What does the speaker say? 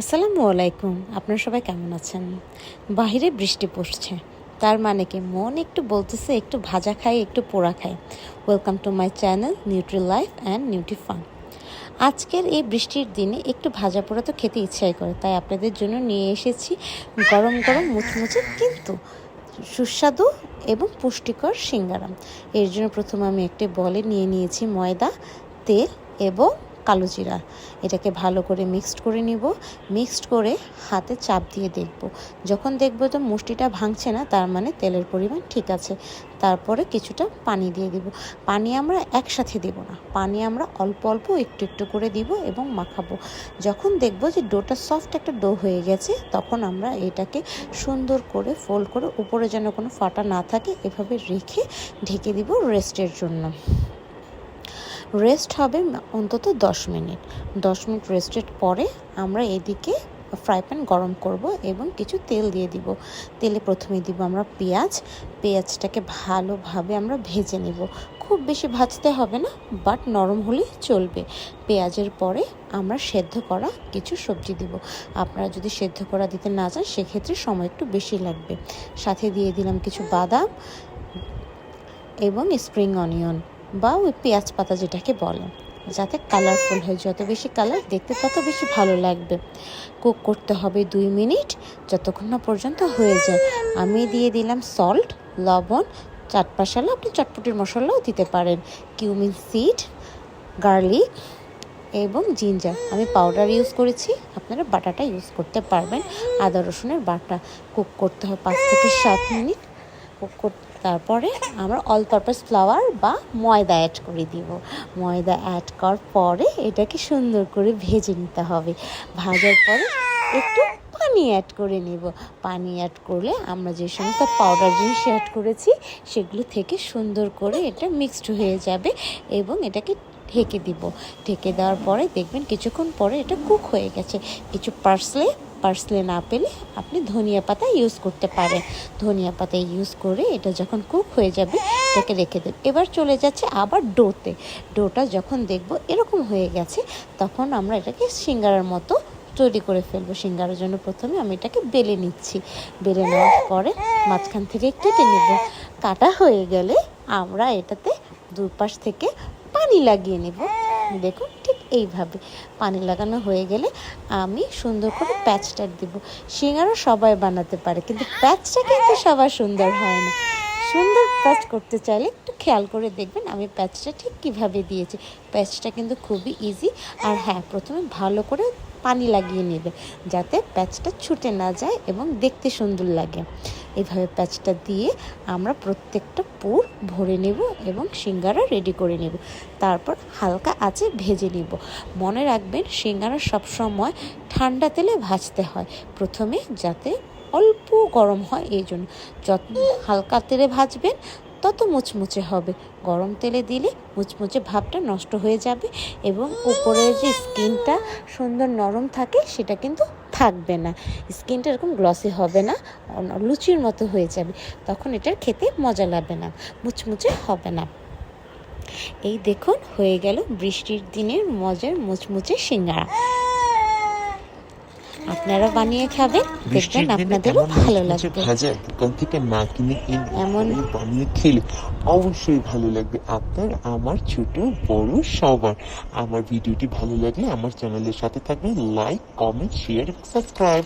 আসসালামু আলাইকুম। আপনারা সবাই কেমন আছেন? বাহিরে বৃষ্টি পড়ছে। তার মানে কি মন একটু বলতেছে, একটু ভাজা খাই, একটু পোড়া খাই। Welcome to my channel Nutri Life and Nutri Fun আজকের এই বৃষ্টির দিনে একটু ভাজা পোড়া তো খেতে ইচ্ছাই করে, তাই আপনাদের জন্য নিয়ে এসেছি গরম গরম মুচমুচে কিন্তু সুস্বাদু এবং পুষ্টিকর সিঙ্গারা। এর জন্য প্রথমে আমি একটি বলে নিয়ে নিয়েছি ময়দা, তেল এবং কালো জিরা। এটাকে ভালো করে মিক্সড করে নিব। মিক্সড করে হাতে চাপ দিয়ে দেখব। যখন দেখব তো মুষ্টিটা ভাঙছে না, তার মানে তেলের পরিমাণ ঠিক আছে। তারপরে কিছুটা পানি দিয়ে দিব। পানি আমরা একসাথে দেব না। পানি আমরা অল্প অল্প একটু একটু করে দিব এবং মাখাবো। যখন দেখব যে ডোটা সফট একটা ডো হয়ে গেছে, তখন আমরা এটাকে সুন্দর করে ফোল্ড করে উপরে যেন কোনো ফাটা না থাকে, এভাবে রেখে ঢেকে দিব রেস্টের জন্য। রেস্ট হবে অন্তত দশ মিনিট। দশ মিনিট রেস্টের পরে আমরা এদিকে ফ্রাই প্যান গরম করব এবং কিছু তেল দিয়ে দিব। তেলে প্রথমে দিব আমরা পেঁয়াজ। পেঁয়াজটাকে ভালোভাবে আমরা ভেজে নেব। খুব বেশি ভাজতে হবে না বাট নরম হলেই চলবে। পেঁয়াজের পরে আমরা সেদ্ধ করা কিছু সবজি দিব। আপনারা যদি সেদ্ধ করা দিতে না চান, সেক্ষেত্রে সময় একটু বেশি লাগবে। সাথে দিয়ে দিলাম কিছু বাদাম এবং স্প্রিং অনিয়ন বা ওই পেঁয়াজ পাতা যেটাকে বলে, যাতে কালারফুল হয়। যত বেশি কালার দেখতে তত বেশি ভালো লাগবে। কুক করতে হবে দুই মিনিট, যতক্ষণ না পর্যন্ত হয়ে যায়। আমি দিয়ে দিলাম সল্ট লবণ, চাট মশলা, আপনি চটপটির মশলাও দিতে পারেন। কিউমিন সিড গার্লিক এবং জিঞ্জার আমি পাউডার ইউজ করেছি, আপনারা বাটাটা ইউজ করতে পারবেন। আদা রসুনের বাটা। কুক করতে হয় পাঁচ থেকে সাত মিনিট। কুক করতে তারপরে আমরা অল পারপাস ফ্লাওয়ার বা ময়দা অ্যাড করে দিব। ময়দা অ্যাড করার পরে এটাকে সুন্দর করে ভেজে নিতে হবে। ভাজার পরে একটু পানি অ্যাড করে নেব। পানি অ্যাড করলে আমরা যে সমস্ত পাউডার জিনিস অ্যাড করেছি, সেগুলো থেকে সুন্দর করে এটা মিক্সড হয়ে যাবে এবং এটাকে ঢেকে দিব। ঢেকে দেওয়ার পরে দেখবেন কিছুক্ষণ পরে এটা কুক হয়ে গেছে। কিছু পার্সলে পার্সলে না পেলে আপনি ধনিয়া পাতা ইউজ করতে পারেন। ধনিয়া পাতা ইউজ করে এটা যখন কুক হয়ে যাবে, এটাকে রেখে দেব এবার চলে যাচ্ছে আবার ডোতে। ডোটা যখন দেখব এরকম হয়ে গেছে, তখন আমরা এটাকে সিঙ্গারার মতো তৈরি করে ফেলব। সিঙ্গারের জন্য প্রথমে আমি এটাকে বেলে নিচ্ছি। বেলে নেওয়ার পরে মাঝখান থেকে কেটে নেব। কাটা হয়ে গেলে আমরা এটাতে দুপাশ থেকে পানি লাগিয়ে নেব। দেখুন এইভাবে পানি লাগানো হয়ে গেলে আমি সুন্দর করে প্যাচটা দিব। সিঙ্গারা সবাই বানাতে পারে, কিন্তু প্যাচটা কিন্তু সবার সুন্দর হয় না। সুন্দর প্যাচ করতে চাইলে একটু খেয়াল করে দেখবেন আমি প্যাচটা ঠিক কীভাবে দিয়েছি। প্যাচটা কিন্তু খুবই ইজি আর হ্যাঁ প্রথমে ভালো করে পানি লাগিয়ে নেবে যাতে প্যাচটা ছুটে না যায় এবং দেখতে সুন্দর লাগে। এভাবে প্যাচটা দিয়ে আমরা প্রত্যেকটা পুর ভরে নেব এবং সিঙ্গারা রেডি করে নেব। তারপর হালকা আঁচে ভেজে নেব। মনে রাখবেন, সিঙ্গারা সবসময় ঠান্ডা তেলে ভাজতে হয়। প্রথমে যাতে অল্প গরম হয়, এই জন্য। যত হালকা তেলে ভাজবেন, তত মুচমুচে হবে। গরম তেলে দিলে মুচমুচে ভাবটা নষ্ট হয়ে যাবে এবং উপরের যে স্কিনটা সুন্দর নরম থাকে, সেটা কিন্তু থাকবে না। স্কিনটা এরকম গ্লসি হবে না লুচির মতো হয়ে যাবে। তখন এটার খেতে মজা লাগবে না, মুচমুচে হবে না। এই দেখুন, হয়ে গেল বৃষ্টির দিনের মজার মুচমুচে সিঙ্গারা। আপনারা বানিয়ে খাবেন দেখবেন আপনাদেরও ভালো লাগবে। ভাজা? দোকান থেকে না কিনে এমন- বানিয়ে খেলে অবশ্যই ভালো লাগবে। আপনার আমার ছোট বড় সবার। আমার ভিডিওটি ভালো লাগলে আমার চ্যানেলের সাথে থাকবেন লাইক কমেন্ট শেয়ার এবং সাবস্ক্রাইব।